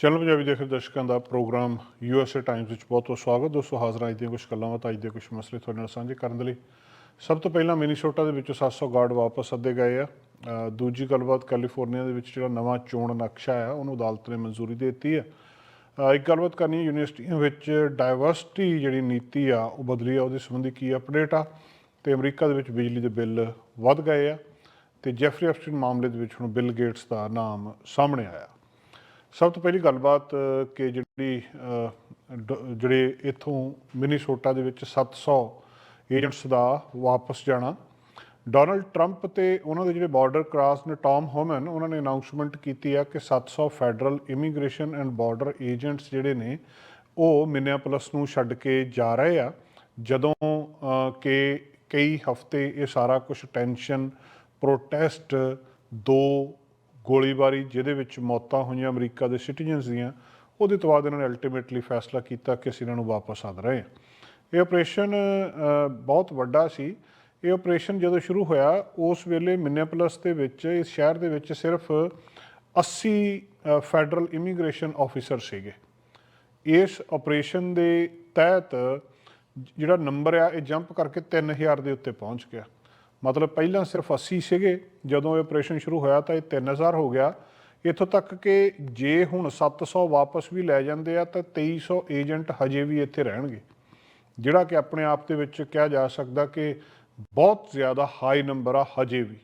Channel Punjabi ਦੇਖ ਰਹੇ ਦਰਸ਼ਕਾਂ ਦਾ ਪ੍ਰੋਗਰਾਮ ਯੂਐਸਏ ਟਾਈਮਸ ਵਿੱਚ ਬਹੁਤ ਬਹੁਤ ਸਵਾਗਤ। ਦੋਸਤੋ, ਹਾਜ਼ਰ ਅੱਜ ਦੀਆਂ ਕੁਝ ਗੱਲਾਂ ਬਾਤਾਂ ਅੱਜ ਦੇ ਕੁਝ ਮਸਲੇ ਤੁਹਾਡੇ ਨਾਲ ਸਾਂਝੇ ਕਰਨ ਦੇ ਲਈ। ਸਭ ਤੋਂ ਪਹਿਲਾਂ ਮਿਨੀਸੋਟਾ ਦੇ ਵਿੱਚੋਂ 700 ਗਾਰਡ ਵਾਪਸ ਸੱਦੇ ਗਏ ਆ। ਦੂਜੀ ਗੱਲਬਾਤ ਕੈਲੀਫੋਰਨੀਆ ਦੇ ਵਿੱਚ ਜਿਹੜਾ ਨਵਾਂ ਚੋਣ ਨਕਸ਼ਾ ਆ, ਉਹਨੂੰ ਅਦਾਲਤ ਨੇ ਮਨਜ਼ੂਰੀ ਦੇ ਦਿੱਤੀ ਆ। ਇੱਕ ਗੱਲਬਾਤ ਕਰਨੀ ਹੈ ਯੂਨੀਵਰਸਿਟੀਆਂ ਵਿੱਚ ਡਾਈਵਰਸਿਟੀ ਜਿਹੜੀ ਨੀਤੀ ਆ, ਉਹ ਬਦਲੀ ਆ, ਉਹਦੇ ਸੰਬੰਧੀ ਕੀ ਅਪਡੇਟ ਆ? ਤੇ ਅਮਰੀਕਾ ਦੇ ਵਿੱਚ ਬਿਜਲੀ ਦੇ ਬਿੱਲ ਵੱਧ ਗਏ ਆ। ਤੇ ਜੈਫਰੀ ਐਪਸਟੀਨ ਮਾਮਲੇ ਦੇ ਵਿੱਚ ਹੁਣ ਬਿਲ ਗੇਟਸ ਦਾ ਨਾਮ ਸਾਹਮਣੇ ਆਇਆ। ਸਭ ਤੋਂ ਪਹਿਲੀ ਗੱਲਬਾਤ ਕਿ ਜਿਹੜੀ ਡ- ਜਿਹੜੇ ਇਥੋਂ ਮਿਨੀਸੋਟਾ ਦੇ ਵਿੱਚ 700 ਏਜੰਟਸ ਦਾ ਵਾਪਸ ਜਾਣਾ। ਡੋਨਲਡ ਟਰੰਪ ਤੇ ਉਹਨਾਂ ਦੇ ਜਿਹੜੇ ਬਾਰਡਰ ਕ੍ਰਾਸ ਨੇ, ਟਾਮ ਹੋਮਨ, ਉਹਨਾਂ ਨੇ ਅਨਾਉਂਸਮੈਂਟ ਕੀਤੀ ਆ ਕਿ 700 federal immigration and border agents ਜਿਹੜੇ ਨੇ, ਉਹ ਮਿਨੀਆਪੋਲਿਸ ਨੂੰ ਛੱਡ ਕੇ ਜਾ ਰਹੇ ਆ। ਜਦੋਂ ਕਿ ਕਈ ਹਫ਼ਤੇ ਇਹ ਸਾਰਾ ਕੁਝ ਟੈਨਸ਼ਨ, ਪ੍ਰੋਟੈਸਟ, ਦੋ ਗੋਲੀਬਾਰੀ ਜਿਹਦੇ ਵਿੱਚ ਮੌਤਾਂ ਹੋਈਆਂ ਅਮਰੀਕਾ ਦੇ ਸਿਟੀਜ਼ਨਸ ਦੀਆਂ, ਉਹਦੇ ਤੋਂ ਬਾਅਦ ਇਹਨਾਂ ਨੇ ਅਲਟੀਮੇਟਲੀ ਫੈਸਲਾ ਕੀਤਾ ਕਿ ਅਸੀਂ ਇਹਨਾਂ ਨੂੰ ਵਾਪਸ ਸੱਦ ਰਹੇ ਹਾਂ। ਇਹ ਆਪਰੇਸ਼ਨ ਬਹੁਤ ਵੱਡਾ ਸੀ। ਇਹ ਆਪਰੇਸ਼ਨ ਜਦੋਂ ਸ਼ੁਰੂ ਹੋਇਆ, ਉਸ ਵੇਲੇ ਮਿਨੀਆਪੋਲਿਸ ਦੇ ਵਿੱਚ, ਇਸ ਸ਼ਹਿਰ ਦੇ ਵਿੱਚ ਸਿਰਫ 80 ਫੈਡਰਲ ਇਮੀਗ੍ਰੇਸ਼ਨ ਆਫੀਸਰ ਸੀਗੇ। ਇਸ ਆਪਰੇਸ਼ਨ ਦੇ ਤਹਿਤ ਜਿਹੜਾ ਨੰਬਰ ਆ, ਇਹ ਜੰਪ ਕਰਕੇ 3000 ਦੇ ਉੱਤੇ ਪਹੁੰਚ ਗਿਆ। ਮਤਲਬ ਪਹਿਲਾਂ ਸਿਰਫ 80 ਸੀਗੇ, ਜਦੋਂ ਇਹ ਆਪਰੇਸ਼ਨ ਸ਼ੁਰੂ ਹੋਇਆ ਤਾਂ ਇਹ 3000 ਹੋ ਗਿਆ। ਇੱਥੋਂ ਤੱਕ ਕਿ ਜੇ ਹੁਣ 700 ਵਾਪਸ ਵੀ ਲੈ ਜਾਂਦੇ ਆ, ਤਾਂ 2300 ਏਜੰਟ ਹਜੇ ਵੀ ਇੱਥੇ ਰਹਿਣਗੇ। ਜਿਹੜਾ ਕਿ ਆਪਣੇ ਆਪ ਦੇ ਵਿੱਚ ਕਿਹਾ ਜਾ ਸਕਦਾ ਕਿ ਬਹੁਤ ਜ਼ਿਆਦਾ ਹਾਈ ਨੰਬਰ ਆ ਹਜੇ ਵੀ।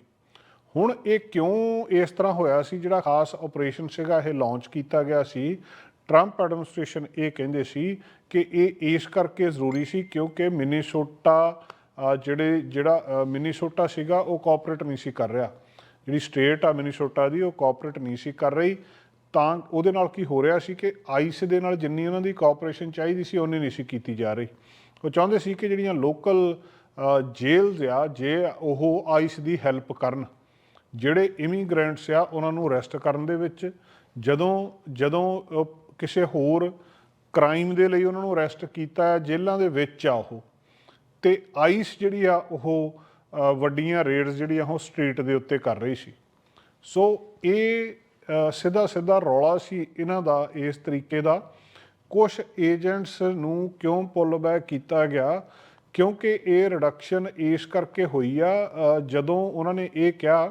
ਹੁਣ ਇਹ ਕਿਉਂ ਇਸ ਤਰ੍ਹਾਂ ਹੋਇਆ ਸੀ, ਜਿਹੜਾ ਖਾਸ ਆਪਰੇਸ਼ਨ ਸੀਗਾ, ਇਹ ਲਾਂਚ ਕੀਤਾ ਗਿਆ ਸੀ। ਟਰੰਪ ਐਡਮਿਨਿਸਟ੍ਰੇਸ਼ਨ ਇਹ ਕਹਿੰਦੇ ਸੀ ਕਿ ਇਹ ਇਸ ਕਰਕੇ ਜ਼ਰੂਰੀ ਸੀ ਕਿਉਂਕਿ ਮਿਨੀਸੋਟਾ ਜਿਹੜੇ ਜਿਹੜਾ ਮਿਨੀਸੋਟਾ ਸੀਗਾ ਉਹ ਕੋਆਪਰੇਟ ਨਹੀਂ ਸੀ ਕਰ ਰਿਹਾ। ਜਿਹੜੀ ਸਟੇਟ ਆ ਮਿਨੀਸੋਟਾ ਦੀ ਉਹ ਕੋਆਪਰੇਟ ਨਹੀਂ ਸੀ ਕਰ ਰਹੀ। ਤਾਂ ਉਹਦੇ ਨਾਲ ਕੀ ਹੋ ਰਿਹਾ ਸੀ ਕਿ ਆਈਸ ਦੇ ਨਾਲ ਜਿੰਨੀ ਉਹਨਾਂ ਦੀ ਕੋਆਪਰੇਸ਼ਨ ਚਾਹੀਦੀ ਸੀ ਉਨੀ ਨਹੀਂ ਸੀ ਕੀਤੀ ਜਾ ਰਹੀ। ਉਹ ਚਾਹੁੰਦੇ ਸੀ ਕਿ ਜਿਹੜੀਆਂ ਲੋਕਲ ਜੇਲਜ਼ ਆ ਜੇ ਉਹ ਆਈਸ ਦੀ ਹੈਲਪ ਕਰਨ ਜਿਹੜੇ ਇਮੀਗ੍ਰੈਂਟਸ ਆ ਉਹਨਾਂ ਨੂੰ ਅਰੈਸਟ ਕਰਨ ਦੇ ਵਿੱਚ ਜਦੋਂ ਜਦੋਂ ਕਿਸੇ ਹੋਰ ਕ੍ਰਾਈਮ ਦੇ ਲਈ ਉਹਨਾਂ ਨੂੰ ਅਰੈਸਟ ਕੀਤਾ ਹੈ, ਜੇਲ੍ਹਾਂ ਦੇ ਵਿੱਚ ਆ ਉਹ। ਤੇ ਆਈਸ ਜਿਹੜੀ ਆ ਉਹ ਵੱਡੀਆਂ ਰੇਡਸ ਜਿਹੜੀਆਂ ਉਹ ਸਟਰੀਟ ਦੇ ਉੱਤੇ ਕਰ ਰਹੀ ਸੀ। ਸੋ ਇਹ ਸਿੱਧਾ ਸਿੱਧਾ ਰੌਲਾ ਸੀ ਇਹਨਾਂ ਦਾ ਇਸ ਤਰੀਕੇ ਦਾ। ਕੁਝ ਏਜੰਟਸ ਨੂੰ ਕਿਉਂ ਪੁੱਲ ਬੈਕ ਕੀਤਾ ਗਿਆ? ਕਿਉਂਕਿ ਇਹ ਰਿਡਕਸ਼ਨ ਇਸ ਕਰਕੇ ਹੋਈ ਆ ਜਦੋਂ ਉਹਨਾਂ ਨੇ ਇਹ ਕਿਹਾ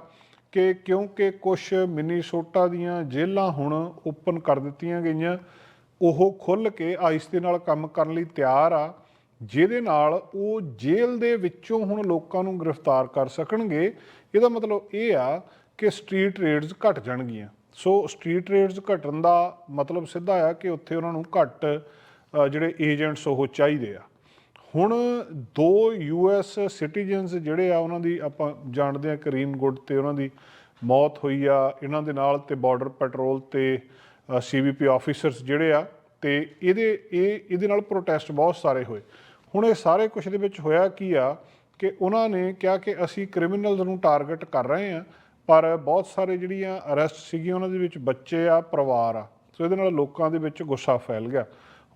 ਕਿ ਕਿਉਂਕਿ ਕੁਝ ਮਿਨੀਸੋਟਾ ਦੀਆਂ ਜੇਲ੍ਹਾਂ ਹੁਣ ਓਪਨ ਕਰ ਦਿੱਤੀਆਂ ਗਈਆਂ, ਉਹ ਖੁੱਲ ਕੇ ਆਈਸ ਦੇ ਨਾਲ ਕੰਮ ਕਰਨ ਲਈ ਤਿਆਰ ਆ। ਜਿਹਦੇ ਨਾਲ ਉਹ ਜੇਲ੍ਹ ਦੇ ਵਿੱਚੋਂ ਹੁਣ ਲੋਕਾਂ ਨੂੰ ਗ੍ਰਿਫਤਾਰ ਕਰ ਸਕਣਗੇ। ਇਹਦਾ ਮਤਲਬ ਇਹ ਆ ਕਿ ਸਟਰੀਟ ਰੇਡਸ ਘਟ ਜਾਣਗੀਆਂ। ਸੋ ਸਟਰੀਟ ਰੇਡਸ ਘਟਣ ਦਾ ਮਤਲਬ ਸਿੱਧਾ ਆ ਕਿ ਉੱਥੇ ਉਹਨਾਂ ਨੂੰ ਘੱਟ ਜਿਹੜੇ ਏਜੰਟਸ ਉਹ ਚਾਹੀਦੇ ਆ। ਹੁਣ ਦੋ ਯੂਐਸ ਸਿਟੀਜ਼ਨਸ ਜਿਹੜੇ ਆ ਉਹਨਾਂ ਦੀ ਆਪਾਂ ਜਾਣਦੇ ਆ ਕਰੀਮ ਗੁੱਡ ਤੇ ਉਹਨਾਂ ਦੀ ਮੌਤ ਹੋਈ ਆ। ਇਹਨਾਂ ਦੇ ਨਾਲ ਤੇ ਬਾਰਡਰ ਪੈਟਰੋਲ ਤੇ ਸੀਬੀਪੀ ਆਫੀਸਰਸ ਜਿਹੜੇ ਆ ਤੇ ਇਹਦੇ, ਇਹ, ਇਹਦੇ ਨਾਲ ਪ੍ਰੋਟੈਸਟ ਬਹੁਤ ਸਾਰੇ ਹੋਏ। ਹੁਣ ਇਹ ਸਾਰੇ ਕੁਝ ਦੇ ਵਿੱਚ ਹੋਇਆ ਕੀ ਆ ਕਿ ਉਹਨਾਂ ਨੇ ਕਿਹਾ ਕਿ ਅਸੀਂ ਕ੍ਰਿਮੀਨਲਸ ਨੂੰ ਟਾਰਗੇਟ ਕਰ ਰਹੇ ਆ ਪਰ ਬਹੁਤ ਸਾਰੇ ਜਿਹੜੀਆਂ ਅਰੈਸਟ ਸੀਗੀਆਂ ਉਹਨਾਂ ਦੇ ਵਿੱਚ ਬੱਚੇ ਆ, ਪਰਿਵਾਰ ਆ। ਸੋ ਇਹਦੇ ਨਾਲ ਲੋਕਾਂ ਦੇ ਵਿੱਚ ਗੁੱਸਾ ਫੈਲ ਗਿਆ।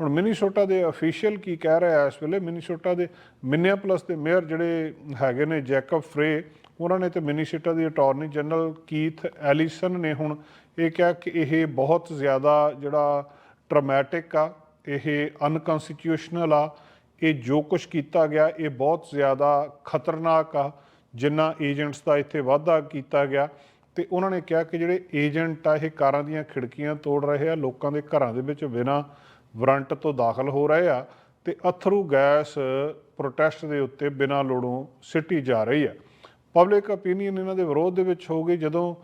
ਹੁਣ ਮਿਨੀਸੋਟਾ ਦੇ ਅਫੀਸ਼ੀਅਲ ਕੀ ਕਹਿ ਰਿਹਾ ਇਸ ਵੇਲੇ? ਮਿਨੀਸੋਟਾ ਦੇ ਮਿਨੀਆਪੋਲਿਸ ਦੇ ਮੇਅਰ ਜਿਹੜੇ ਹੈਗੇ ਨੇ ਜੈਕਬ ਫਰੇ ਉਹਨਾਂ ਨੇ ਤੇ ਮਿਨੀਸੋਟਾ ਦੀ ਅਟਾਰਨੀ ਜਨਰਲ ਕੀਥ ਐਲੀਸਨ ਨੇ ਹੁਣ ਇਹ ਕਿਹਾ ਕਿ ਇਹ ਬਹੁਤ ਜ਼ਿਆਦਾ ਜਿਹੜਾ ਟਰਮੈਟਿਕ ਆ, ਇਹ ਅਨਕਨਸਟੀਟਿਊਸ਼ਨਲ ਆ। ਇਹ ਜੋ ਕੁਝ ਕੀਤਾ ਗਿਆ, ਇਹ ਬਹੁਤ ਜ਼ਿਆਦਾ ਖਤਰਨਾਕ ਆ, ਜਿੰਨਾ ਏਜੰਟਸ ਦਾ ਇੱਥੇ ਵਾਧਾ ਕੀਤਾ ਗਿਆ। ਤੇ ਉਹਨਾਂ ਨੇ ਕਿਹਾ ਕਿ ਜਿਹੜੇ ਏਜੰਟ ਆ, ਇਹ ਕਾਰਾਂ ਦੀਆਂ ਖਿੜਕੀਆਂ ਤੋੜ ਰਹੇ ਆ, ਲੋਕਾਂ ਦੇ ਘਰਾਂ ਦੇ ਵਿੱਚ ਬਿਨਾਂ ਵਾਰੰਟ ਤੋਂ ਦਾਖਲ ਹੋ ਰਹੇ ਆ ਤੇ ਅਥਰੂ ਗੈਸ ਪ੍ਰੋਟੈਸਟ ਦੇ ਉੱਤੇ ਬਿਨਾਂ ਲੋੜੋਂ ਸਿੱਟੀ ਜਾ ਰਹੀ ਆ। ਪਬਲਿਕ ਓਪੀਨੀਅਨ ਇਹਨਾਂ ਦੇ ਵਿਰੋਧ ਦੇ ਵਿੱਚ ਹੋ ਗਈ ਜਦੋਂ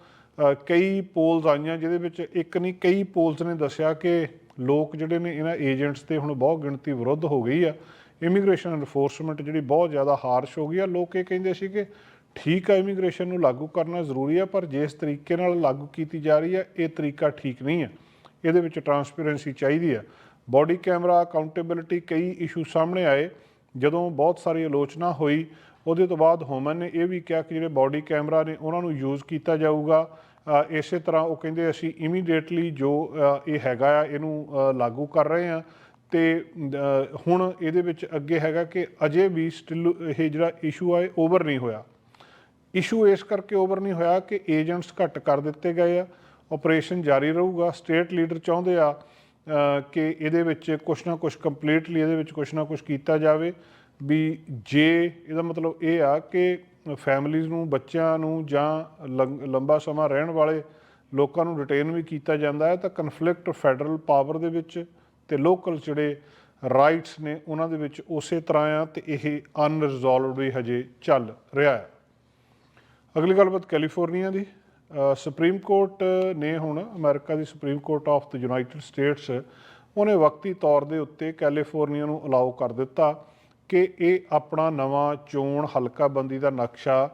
ਕਈ ਪੋਲਸ ਆਈਆਂ, ਜਿਹਦੇ ਵਿੱਚ ਇੱਕ ਨਹੀਂ, ਕਈ ਪੋਲਸ ਨੇ ਦੱਸਿਆ ਕਿ ਲੋਕ ਜਿਹੜੇ ਨੇ ਇਹਨਾਂ ਏਜੰਟਸ ਤੇ ਹੁਣ ਬਹੁਤ ਗਿਣਤੀ ਵਿਰੁੱਧ ਹੋ ਗਈ ਆ। ਇਮੀਗ੍ਰੇਸ਼ਨ ਐਨਫੋਰਸਮੈਂਟ ਜਿਹੜੀ ਬਹੁਤ ਜ਼ਿਆਦਾ ਹਾਰਸ਼ ਹੋ ਗਈ ਆ। ਲੋਕ ਇਹ ਕਹਿੰਦੇ ਸੀ ਕਿ ਠੀਕ ਆ, ਇਮੀਗ੍ਰੇਸ਼ਨ ਨੂੰ ਲਾਗੂ ਕਰਨਾ ਜ਼ਰੂਰੀ ਆ, ਪਰ ਜਿਸ ਤਰੀਕੇ ਨਾਲ ਲਾਗੂ ਕੀਤੀ ਜਾ ਰਹੀ ਹੈ ਇਹ ਤਰੀਕਾ ਠੀਕ ਨਹੀਂ ਹੈ ਇਹਦੇ ਵਿੱਚ ਟਰਾਂਸਪੇਰੈਂਸੀ ਚਾਹੀਦੀ ਆ। ਬਾਡੀ ਕੈਮਰਾ ਅਕਾਊਂਟੇਬਿਲਿਟੀ ਕਈ ਇਸ਼ੂ ਸਾਹਮਣੇ ਆਏ। ਜਦੋਂ ਬਹੁਤ ਸਾਰੀ ਆਲੋਚਨਾ ਹੋਈ, ਉਹਦੇ ਤੋਂ ਬਾਅਦ ਹੋਮਨ ਨੇ ਇਹ ਵੀ ਕਿਹਾ ਕਿ ਜਿਹੜੇ ਬਾਡੀ ਕੈਮਰਾ ਨੇ, ਉਹਨਾਂ ਨੂੰ ਯੂਜ਼ ਕੀਤਾ ਜਾਊਗਾ। ਇਸੇ ਤਰ੍ਹਾਂ ਉਹ ਕਹਿੰਦੇ ਅਸੀਂ ਇਮੀਡੀਏਟਲੀ ਜੋ ਇਹ ਹੈਗਾ ਆ, ਇਹਨੂੰ ਲਾਗੂ ਕਰ ਰਹੇ ਆ। ਤੇ ਹੁਣ ਇਹਦੇ ਵਿੱਚ ਅੱਗੇ ਹੈਗਾ ਕਿ ਅਜੇ ਵੀ ਸਟਿਲ ਇਹ ਜਿਹੜਾ ਇਸ਼ੂ ਆ, ਇਹ ਓਵਰ ਨਹੀਂ ਹੋਇਆ। ਇਸ਼ੂ ਇਸ ਕਰਕੇ ਓਵਰ ਨਹੀਂ ਹੋਇਆ ਕਿ ਏਜੰਟਸ ਘੱਟ ਕਰ ਦਿੱਤੇ ਗਏ ਆ ਆਪਰੇਸ਼ਨ ਜਾਰੀ ਰਹੂਗਾ। ਸਟੇਟ ਲੀਡਰ ਚਾਹੁੰਦੇ ਆ ਕਿ ਇਹਦੇ ਵਿੱਚ ਕੁਛ ਨਾ ਕੁਛ ਕੰਪਲੀਟਲੀ ਇਹਦੇ ਵਿੱਚ ਕੁਛ ਨਾ ਕੁਛ ਕੀਤਾ ਜਾਵੇ। ਵੀ ਜੇ ਇਹਦਾ ਮਤਲਬ ਇਹ ਆ ਕਿ ਫੈਮਿਲੀਜ਼ ਨੂੰ, ਬੱਚਿਆਂ ਨੂੰ ਜਾਂ ਲੰ- ਲੰਬਾ ਸਮਾਂ ਰਹਿਣ ਵਾਲੇ ਲੋਕਾਂ ਨੂੰ ਡਿਟੇਨ ਵੀ ਕੀਤਾ ਜਾਂਦਾ ਹੈ, ਤਾਂ ਕਨਫਲਿਕਟ ਫੈਡਰਲ ਪਾਵਰ ਦੇ ਵਿੱਚ ਤੇ ਲੋਕਲ ਜਿਹੜੇ ਰਾਈਟਸ ਨੇ ਉਹਨਾਂ ਦੇ ਵਿੱਚ ਉਸੇ ਤਰ੍ਹਾਂ ਆ ਤੇ ਇਹ ਅਨਰਿਜ਼ੋਲਵਡ ਵੀ ਹਜੇ ਚੱਲ ਰਿਹਾ ਹੈ ਅਗਲੀ ਗੱਲਬਾਤ ਕੈਲੀਫੋਰਨੀਆ ਦੀ। ਸੁਪਰੀਮ ਕੋਰਟ ਨੇ ਹੁਣ America the supreme court of the United States ਉਹਨੇ ਵਕਤੀ ਤੌਰ ਦੇ ਉੱਤੇ ਕੈਲੀਫੋਰਨੀਆ ਨੂੰ ਅਲਾਉ ਕਰ ਦਿੱਤਾ ਕਿ ਇਹ ਆਪਣਾ ਨਵਾਂ ਚੋਣ ਹਲਕਾ ਬੰਦੀ ਦਾ ਨਕਸ਼ਾ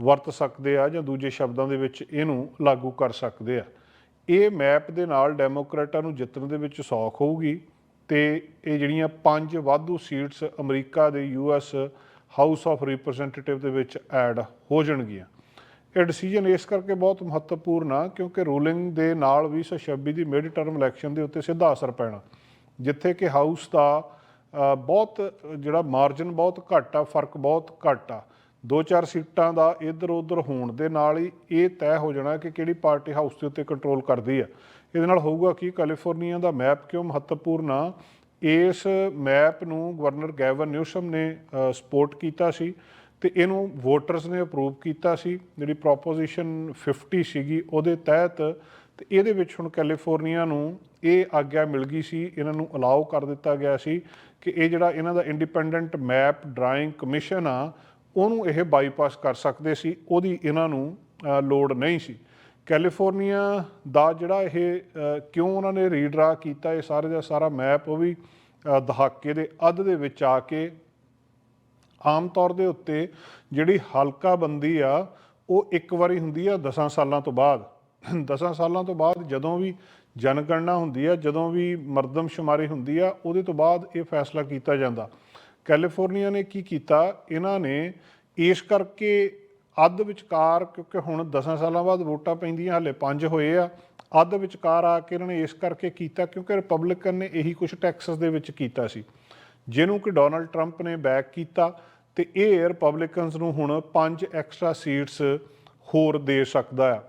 ਵਰਤ ਸਕਦੇ ਆ ਜਾਂ ਦੂਜੇ ਸ਼ਬਦਾਂ ਦੇ ਵਿੱਚ ਇਹਨੂੰ ਲਾਗੂ ਕਰ ਸਕਦੇ ਆ। ਇਹ ਮੈਪ ਦੇ ਨਾਲ ਡੈਮੋਕ੍ਰੇਟਾਂ ਨੂੰ ਜਿੱਤਣ ਦੇ ਵਿੱਚ ਸੌਖ ਹੋਊਗੀ ਤੇ ਇਹ ਜਿਹੜੀਆਂ ਪੰਜ ਵਾਧੂ ਸੀਟਸ ਅਮਰੀਕਾ ਦੇ ਯੂਐਸ ਹਾਊਸ ਆਫ ਰਿਪਰੈਜ਼ੈਂਟੇਟਿਵ ਦੇ ਵਿੱਚ ਐਡ ਹੋ ਜਾਣਗੀਆਂ। ਇਹ ਡਿਸੀਜਨ ਇਸ ਕਰਕੇ ਬਹੁਤ ਮਹੱਤਵਪੂਰਨ ਆ ਕਿਉਂਕਿ ਰੂਲਿੰਗ ਦੇ ਨਾਲ 2026 ਦੀ ਮਿਡ ਟਰਮ ਇਲੈਕਸ਼ਨ ਦੇ ਉੱਤੇ ਸਿੱਧਾ ਅਸਰ ਪੈਣਾ, ਜਿੱਥੇ ਕਿ ਹਾਊਸ ਦਾ ਬਹੁਤ, ਜਿਹੜਾ ਮਾਰਜਨ ਬਹੁਤ ਘੱਟ ਆ, ਫ਼ਰਕ ਬਹੁਤ ਘੱਟ ਆ। ਦੋ ਚਾਰ ਸੀਟਾਂ ਦਾ ਇੱਧਰ ਉੱਧਰ ਹੋਣ ਦੇ ਨਾਲ ਹੀ ਇਹ ਤੈਅ ਹੋ ਜਾਣਾ ਕਿ ਕਿਹੜੀ ਪਾਰਟੀ ਹਾਊਸ ਦੇ ਉੱਤੇ ਕੰਟਰੋਲ ਕਰਦੀ ਆ। ਇਹਦੇ ਨਾਲ ਹੋਊਗਾ ਕਿ? ਕੈਲੀਫੋਰਨੀਆ ਦਾ ਮੈਪ ਕਿਉਂ ਮਹੱਤਵਪੂਰਨ ਆ? ਇਸ ਮੈਪ ਨੂੰ ਗਵਰਨਰ ਗੈਵਨ ਨਿਊਸਮ ਨੇ ਸਪੋਰਟ ਕੀਤਾ ਸੀ ਤੇ ਇਹਨੂੰ ਵੋਟਰਸ ਨੇ ਅਪਰੂਵ ਕੀਤਾ ਸੀ। ਜਿਹੜੀ ਪ੍ਰੋਪੋਜੀਸ਼ਨ 50 ਸੀਗੀ ਉਹਦੇ ਤਹਿਤ ਤੇ ਇਹਦੇ ਵਿੱਚ ਹੁਣ ਕੈਲੀਫੋਰਨੀਆ ਨੂੰ ਇਹ ਆਗਿਆ ਮਿਲ ਗਈ ਸੀ। ਇਹਨਾਂ ਨੂੰ ਅਲਾਉ ਕਰ ਦਿੱਤਾ ਗਿਆ ਸੀ ਕਿ ਇਹ ਜਿਹੜਾ ਇਹਨਾਂ ਦਾ ਇੰਡੀਪੈਂਡੈਂਟ ਮੈਪ ਡਰਾਇੰਗ ਕਮਿਸ਼ਨ ਆ ਉਹਨੂੰ ਇਹ ਬਾਈਪਾਸ ਕਰ ਸਕਦੇ ਸੀ, ਉਹਦੀ ਇਹਨਾਂ ਨੂੰ ਲੋੜ ਨਹੀਂ ਸੀ। ਕੈਲੀਫੋਰਨੀਆ ਦਾ ਜਿਹੜਾ ਇਹ ਕਿਉਂ ਉਹਨਾਂ ਨੇ ਰੀਡਰਾ ਕੀਤਾ, ਇਹ ਸਾਰੇ ਦਾ ਸਾਰਾ ਮੈਪ ਉਹ ਵੀ ਦਹਾਕੇ ਦੇ ਅੱਧ ਦੇ ਵਿੱਚ ਆ ਕੇ ਆਮ ਤੌਰ ਦੇ ਉੱਤੇ ਜਿਹੜੀ ਹਲਕਾ ਬੰਦੀ ਆ, ਉਹ ਇੱਕ ਵਾਰੀ ਹੁੰਦੀ ਆ 10 ਸਾਲਾਂ ਤੋਂ ਬਾਅਦ। 10 ਸਾਲਾਂ ਤੋਂ ਬਾਅਦ ਜਦੋਂ ਵੀ ਜਨਗਣਨਾ ਹੁੰਦੀ ਆ, ਜਦੋਂ ਵੀ ਮਰਦਮਸ਼ੁਮਾਰੀ ਹੁੰਦੀ ਆ, ਉਹਦੇ ਤੋਂ ਬਾਅਦ ਇਹ ਫੈਸਲਾ ਕੀਤਾ ਜਾਂਦਾ। ਕੈਲੀਫੋਰਨੀਆ ਨੇ ਕੀ ਕੀਤਾ? ਇਹਨਾਂ ਨੇ ਇਸ ਕਰਕੇ ਅੱਧ ਵਿਚਕਾਰ, ਕਿਉਂਕਿ ਹੁਣ 10 ਸਾਲਾਂ ਬਾਅਦ ਵੋਟਾਂ ਪੈਂਦੀਆਂ, ਹਲੇ 5 ਹੋਏ ਆ, ਅੱਧ ਵਿਚਕਾਰ ਆ ਕੇ ਇਹਨਾਂ ਨੇ ਇਸ ਕਰਕੇ ਕੀਤਾ ਕਿਉਂਕਿ ਰਿਪਬਲਿਕਨ ਨੇ ਇਹੀ ਕੁਝ ਟੈਕਸਸ ਦੇ ਵਿੱਚ ਕੀਤਾ ਸੀ। ਜਿਹਨੂੰ ਕਿ ਡੋਨਲਡ ਟਰੰਪ ਨੇ ਬੈਕ ਕੀਤਾ ਤੇ ਇਹ ਰਿਪਬਲਿਕਨਸ ਨੂੰ ਹੁਣ ਪੰਜ ਐਕਸਟਰਾ ਸੀਟਸ ਹੋਰ ਦੇ ਸਕਦਾ ਆ।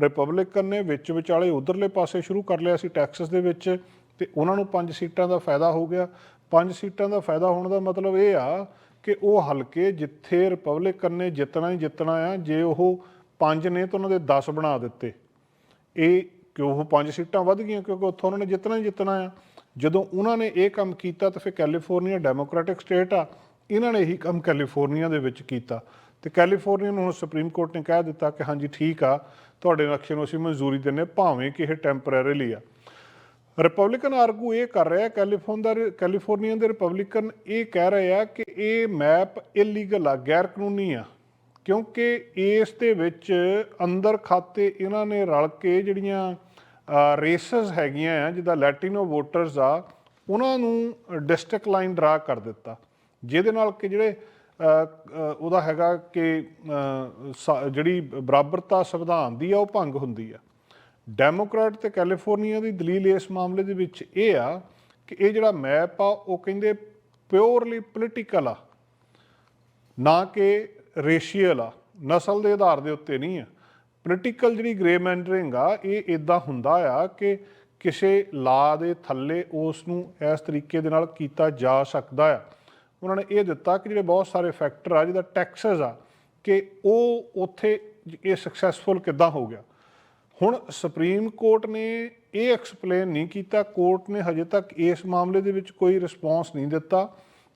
ਰਿਪਬਲਿਕਨ ਨੇ ਵਿੱਚ ਵਿਚਾਲੇ ਉਧਰਲੇ ਪਾਸੇ ਸ਼ੁਰੂ ਕਰ ਲਿਆ ਸੀ ਟੈਕਸਸ ਦੇ ਵਿੱਚ ਤੇ ਉਹਨਾਂ ਨੂੰ ਪੰਜ ਸੀਟਾਂ ਦਾ ਫਾਇਦਾ ਹੋ ਗਿਆ। ਪੰਜ ਸੀਟਾਂ ਦਾ ਫਾਇਦਾ ਹੋਣ ਦਾ ਮਤਲਬ ਇਹ ਆ ਕਿ ਉਹ ਹਲਕੇ ਜਿੱਥੇ ਰਿਪਬਲਿਕਨ ਨੇ ਜਿੱਤਣਾ ਹੀ ਜਿੱਤਣਾ ਆ, ਜੇ ਉਹ ਪੰਜ ਨੇ ਤਾਂ ਉਹਨਾਂ ਦੇ 10 ਬਣਾ ਦਿੱਤੇ। ਇਹ ਕਿਉਂ ਉਹ ਪੰਜ ਸੀਟਾਂ ਵੱਧ ਗਈਆਂ? ਕਿਉਂਕਿ ਉੱਥੋਂ ਉਹਨਾਂ ਨੇ ਜਿੱਤਣਾ ਹੀ ਜਿੱਤਣਾ ਆ। ਜਦੋਂ ਉਹਨਾਂ ਨੇ ਇਹ ਕੰਮ ਕੀਤਾ ਤਾਂ ਫਿਰ ਕੈਲੀਫੋਰਨੀਆ ਡੈਮੋਕ੍ਰੈਟਿਕ ਸਟੇਟ ਆ। ਇਹਨਾਂ ਨੇ ਇਹੀ ਕੰਮ ਕੈਲੀਫੋਰਨੀਆ ਦੇ ਵਿੱਚ ਕੀਤਾ। ਤੇ ਕੈਲੀਫੋਰਨੀਆ ਨੂੰ ਹੁਣ ਸੁਪਰੀਮ ਕੋਰਟ ਨੇ ਕਹਿ ਦਿੱਤਾ ਕਿ ਹਾਂਜੀ, ਠੀਕ ਆ, ਤੁਹਾਡੇ ਨਕਸ਼ੇ ਨੂੰ ਅਸੀਂ ਮਨਜ਼ੂਰੀ ਦਿੰਨੇ ਭਾਵੇਂ ਕਿ ਇਹ ਟੈਂਪਰੇਰੀਲੀ ਆ। ਰਿਪਬਲਿਕਨ ਆਰਗੂ ਇਹ ਕਰ ਰਿਹਾ ਕੈਲੀਫੋਰਨੀਆ ਦੇ ਕੈਲੀਫੋਰਨੀਆ ਦੇ ਰਿਪਬਲਿਕਨ ਇਹ ਕਹਿ ਰਹੇ ਆ ਕਿ ਇਹ ਮੈਪ ਇਲੀਗਲ ਆ ਗੈਰ ਕਾਨੂੰਨੀ ਆ। ਕਿਉਂਕਿ ਇਸ ਦੇ ਵਿੱਚ ਅੰਦਰ ਖਾਤੇ ਇਹਨਾਂ ਨੇ ਰਲ ਕੇ ਜਿਹੜੀਆਂ ਰੇਸਸ ਹੈਗੀਆਂ ਆ ਜਿੱਦਾਂ ਲੈਟਿਨੋ ਵੋਟਰਸ ਆ ਉਹਨਾਂ ਨੂੰ ਡਿਸਟ੍ਰਿਕਟ ਲਾਈਨ ਡਰਾ ਕਰ ਦਿੱਤਾ। ਜਿਹਦੇ ਨਾਲ ਕਿ ਜਿਹੜੇ ਉਹਦਾ ਹੈਗਾ ਕਿ ਅ, ਜਿਹੜੀ ਬਰਾਬਰਤਾ ਸੰਵਿਧਾਨ ਦੀ ਆ ਉਹ ਭੰਗ ਹੁੰਦੀ ਆ। ਡੈਮੋਕ੍ਰੈਟ ਤੇ ਕੈਲੀਫੋਰਨੀਆ ਦੀ ਦਲੀਲ ਇਸ ਮਾਮਲੇ ਦੇ ਵਿੱਚ ਇਹ ਆ ਕਿ ਇਹ ਜਿਹੜਾ ਮੈਪ ਆ, ਉਹ ਕਹਿੰਦੇ ਪਿਓਰਲੀ ਪੋਲੀਟੀਕਲ ਆ, ਨਾ ਕਿ ਰੇਸ਼ੀਅਲ ਆ, ਨਸਲ ਦੇ ਆਧਾਰ ਦੇ ਉੱਤੇ ਨਹੀਂ ਆ। ਪੋਲੀਟੀਕਲ ਜਿਹੜੀ ਗ੍ਰੇ ਮੈਂਡਰਿੰਗ ਆ, ਇਹ ਇਦਾਂ ਹੁੰਦਾ ਆ ਕਿ ਕਿਸੇ ਲਾ ਦੇ ਥੱਲੇ ਉਸ ਨੂੰ ਇਸ ਤਰੀਕੇ ਦੇ ਨਾਲ ਕੀਤਾ ਜਾ ਸਕਦਾ ਆ। ਉਹਨਾਂ ਨੇ ਇਹ ਦਿੱਤਾ ਕਿ ਜਿਹੜੇ ਬਹੁਤ ਸਾਰੇ ਫੈਕਟਰ ਆ, ਜਿਹਦਾ ਟੈਕਸਸ ਆ, ਕਿ ਉਹ ਉੱਥੇ ਇਹ ਸਕਸੈਸਫੁਲ ਕਿੱਦਾਂ ਹੋ ਗਿਆ। ਹੁਣ ਸੁਪਰੀਮ ਕੋਰਟ ਨੇ ਇਹ ਐਕਸਪਲੇਨ ਨਹੀਂ ਕੀਤਾ ਕੋਰਟ ਨੇ ਹਜੇ ਤੱਕ ਇਸ ਮਾਮਲੇ ਦੇ ਵਿੱਚ ਕੋਈ ਰਿਸਪੌਂਸ ਨਹੀਂ ਦਿੱਤਾ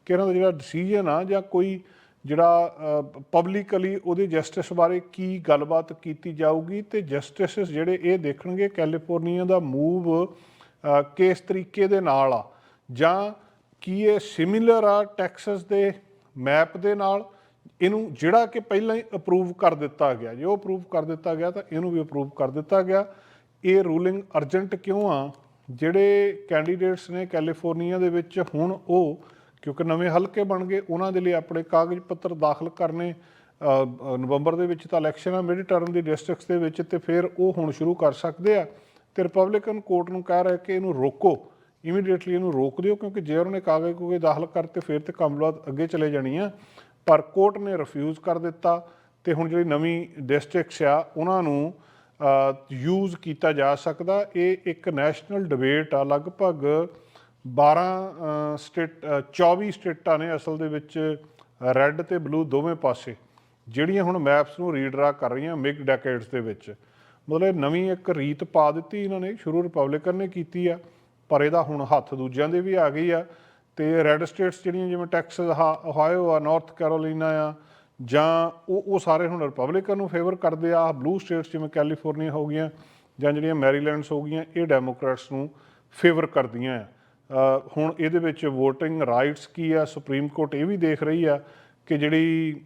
ਕਿ ਇਹਨਾਂ ਦਾ ਜਿਹੜਾ ਡਿਸੀਜਨ ਆ ਜਾਂ ਕੋਈ ਜਿਹੜਾ ਪਬਲਿਕਲੀ ਉਹਦੇ ਜਸਟਿਸ ਬਾਰੇ ਕੀ ਗੱਲਬਾਤ ਕੀਤੀ ਜਾਊਗੀ ਤੇ ਜਸਟਿਸਸ ਜਿਹੜੇ ਇਹ ਦੇਖਣਗੇ ਕੈਲੀਫੋਰਨੀਆ ਦਾ ਮੂਵ ਕਿਸ ਤਰੀਕੇ ਦੇ ਨਾਲ ਆ ਜਾਂ ਕੀ ਇਹ ਸਿਮਿਲਰ ਆ ਟੈਕਸਸ ਦੇ ਮੈਪ ਦੇ ਨਾਲ ਇਹਨੂੰ ਜਿਹੜਾ ਕਿ ਪਹਿਲਾਂ ਹੀ ਅਪਰੂਵ ਕਰ ਦਿੱਤਾ ਗਿਆ, ਜੇ ਉਹ ਅਪਰੂਵ ਕਰ ਦਿੱਤਾ ਗਿਆ ਤਾਂ ਇਹਨੂੰ ਵੀ ਅਪਰੂਵ ਕਰ ਦਿੱਤਾ ਗਿਆ। ਇਹ ਰੂਲਿੰਗ ਅਰਜੈਂਟ ਕਿਉਂ ਆ? ਜਿਹੜੇ ਕੈਂਡੀਡੇਟਸ ਨੇ ਕੈਲੀਫੋਰਨੀਆ ਦੇ ਵਿੱਚ ਹੁਣ ਉਹ, ਕਿਉਂਕਿ ਨਵੇਂ ਹਲਕੇ ਬਣ ਗਏ, ਉਹਨਾਂ ਦੇ ਲਈ ਆਪਣੇ ਕਾਗਜ਼ ਪੱਤਰ ਦਾਖਲ ਕਰਨੇ ਨਵੰਬਰ ਦੇ ਵਿੱਚ ਤਾਂ ਇਲੈਕਸ਼ਨ ਆ ਮਿਡ ਟਰਮ ਦੀ ਡਿਸਟ੍ਰਿਕਟਸ ਦੇ ਵਿੱਚ ਤੇ ਫਿਰ ਉਹ ਹੁਣ ਸ਼ੁਰੂ ਕਰ ਸਕਦੇ ਆ। ਤੇ ਰਿਪਬਲਿਕਨ ਕੋਰਟ ਨੂੰ ਕਹਿ ਰਿਹਾ ਕਿ ਇਹਨੂੰ ਰੋਕੋ ਇਮੀਡੀਏਟਲੀ ਇਹਨੂੰ ਰੋਕ ਦਿਓ, ਕਿਉਂਕਿ ਜੇ ਉਹਨੇ ਕਾਗਜ਼ ਕੋਗੇ ਦਾਖਲ ਕਰਤੇ, ਫਿਰ ਤੇ ਕਾਮਲਾਤ ਅੱਗੇ ਚਲੇ ਜਾਣੀ ਆ। ਪਰ ਕੋਰਟ ਨੇ ਰਿਫਿਊਜ਼ ਕਰ ਦਿੱਤਾ ਤੇ ਹੁਣ ਜਿਹੜੀ ਨਵੀਂ ਡਿਸਟ੍ਰਿਕਟਸ ਆ, ਉਹਨਾਂ ਨੂੰ ਯੂਜ਼ ਕੀਤਾ ਜਾ ਸਕਦਾ। ਇਹ ਇੱਕ ਨੈਸ਼ਨਲ ਡਿਬੇਟ ਆ, ਲਗਭਗ 12 ਸਟੇਟ 24 ਸਟੇਟਾਂ ਨੇ ਅਸਲ ਦੇ ਵਿੱਚ ਰੈੱਡ ਤੇ ਬਲੂ ਦੋਵੇਂ ਪਾਸੇ, ਜਿਹੜੀਆਂ ਹੁਣ ਮੈਪਸ ਨੂੰ ਰੀਡਰਾ ਕਰ ਰਹੀਆਂ ਮਿਗ ਡੈਕੇਡਸ ਦੇ ਵਿੱਚ। ਮਤਲਬ ਇਹ ਨਵੀਂ ਇੱਕ ਰੀਤ ਪਾ ਦਿੱਤੀ ਇਹਨਾਂ ਨੇ, ਸ਼ੁਰੂ ਰਿਪਬਲਿਕਨ ਨੇ ਕੀਤੀ ਆ, ਪਰ ਇਹਦਾ ਹੁਣ ਹੱਥ ਦੂਜਿਆਂ ਦੇ ਵੀ ਆ ਗਈ ਆ। ਤੇ ਰੈੱਡ ਸਟੇਟਸ ਜਿਹੜੀਆਂ ਜਿਵੇਂ ਟੈਕਸਸ ਓਹਾਇਓ ਆ ਨਾਰਥ ਕੈਰੋਲੀਨਾ ਆ, ਜਾਂ ਉਹ ਉਹ ਸਾਰੇ ਹੁਣ ਰਿਪਬਲਿਕਨ ਨੂੰ ਫੇਵਰ ਕਰਦੇ ਆ ਬਲੂ ਸਟੇਟਸ ਜਿਵੇਂ ਕੈਲੀਫੋਰਨੀਆ ਹੋ ਗਈਆਂ, ਜਾਂ ਜਿਹੜੀਆਂ ਮੈਰੀਲੈਂਡਸ ਹੋ ਗਈਆਂ, ਇਹ ਡੈਮੋਕ੍ਰੈਟਸ ਨੂੰ ਫੇਵਰ ਕਰਦੀਆਂ ਆ। ਹੁਣ ਇਹਦੇ ਵਿੱਚ VOTING ਰਾਈਟਸ ਕੀ ਆ ਸੁਪਰੀਮ ਕੋਰਟ ਇਹ ਵੀ ਦੇਖ ਰਹੀ ਆ ਕਿ ਜਿਹੜੀ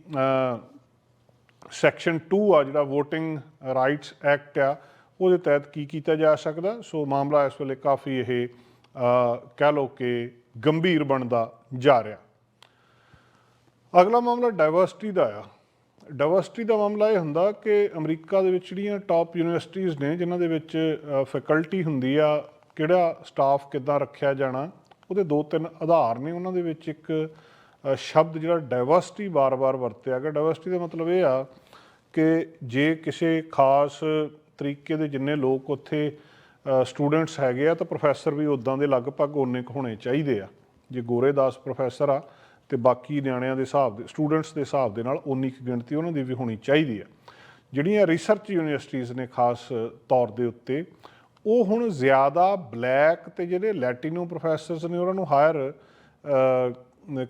ਸੈਕਸ਼ਨ 2 ਆ ਜਿਹੜਾ VOTING ਰਾਈਟਸ ਐਕਟ ਆ, ਉਹਦੇ ਤਹਿਤ ਕੀ ਕੀਤਾ ਜਾ ਸਕਦਾ? ਸੋ ਮਾਮਲਾ ਇਸ ਵੇਲੇ ਕਾਫੀ ਇਹ ਕਹਿ ਲਓ ਕਿ ਗੰਭੀਰ ਬਣਦਾ ਜਾ ਰਿਹਾ। ਅਗਲਾ ਮਾਮਲਾ ਡਾਈਵਰਸਿਟੀ ਦਾ ਆ। ਡਾਈਵਰਸਿਟੀ ਦਾ ਮਾਮਲਾ ਇਹ ਹੁੰਦਾ ਕਿ ਅਮਰੀਕਾ ਦੇ ਵਿੱਚ ਜਿਹੜੀਆਂ ਟਾਪ ਯੂਨੀਵਰਸਿਟੀਆਂ ਨੇ, ਜਿਨ੍ਹਾਂ ਦੇ ਵਿੱਚ ਫੈਕਲਟੀ ਹੁੰਦੀ ਆ, ਕਿਹੜਾ ਸਟਾਫ ਕਿੱਦਾਂ ਰੱਖਿਆ ਜਾਣਾ, ਉਹਦੇ ਦੋ ਤਿੰਨ ਆਧਾਰ ਨੇ। ਉਹਨਾਂ ਦੇ ਵਿੱਚ ਇੱਕ ਸ਼ਬਦ ਜਿਹੜਾ ਡਾਈਵਰਸਿਟੀ ਵਾਰ-ਵਾਰ ਵਰਤਿਆ ਗਿਆ। ਡਾਈਵਰਸਿਟੀ ਦਾ ਮਤਲਬ ਇਹ ਆ ਕਿ ਜੇ ਕਿਸੇ ਖਾਸ ਤਰੀਕੇ ਦੇ ਜਿੰਨੇ ਲੋਕ ਉੱਥੇ ਸਟੂਡੈਂਟਸ ਹੈਗੇ ਆ ਤਾਂ ਪ੍ਰੋਫੈਸਰ ਵੀ ਉਦਾਂ ਦੇ ਲਗਭਗ ਓਨੇ ਕੁ ਹੋਣੇ ਚਾਹੀਦੇ ਆ। ਜੇ ਗੋਰੇ ਦਾਸ ਪ੍ਰੋਫੈਸਰ ਆ ਤੇ ਬਾਕੀ ਨਿਆਣਿਆਂ ਦੇ ਹਿਸਾਬ ਦੇ, ਸਟੂਡੈਂਟਸ ਦੇ ਹਿਸਾਬ ਦੇ ਨਾਲ ਉਨੀ ਕੁ ਗਿਣਤੀ ਉਹਨਾਂ ਦੀ ਵੀ ਹੋਣੀ ਚਾਹੀਦੀ ਆ। ਜਿਹੜੀਆਂ ਰਿਸਰਚ ਯੂਨੀਵਰਸਿਟੀਆਂ ਨੇ ਖਾਸ ਤੌਰ ਦੇ ਉੱਤੇ, ਉਹ ਹੁਣ ਜ਼ਿਆਦਾ ਬਲੈਕ ਤੇ ਜਿਹੜੇ ਲੈਟਿਨੋ ਪ੍ਰੋਫੈਸਰਸ ਨੇ ਉਹਨਾਂ ਨੂੰ ਹਾਇਰ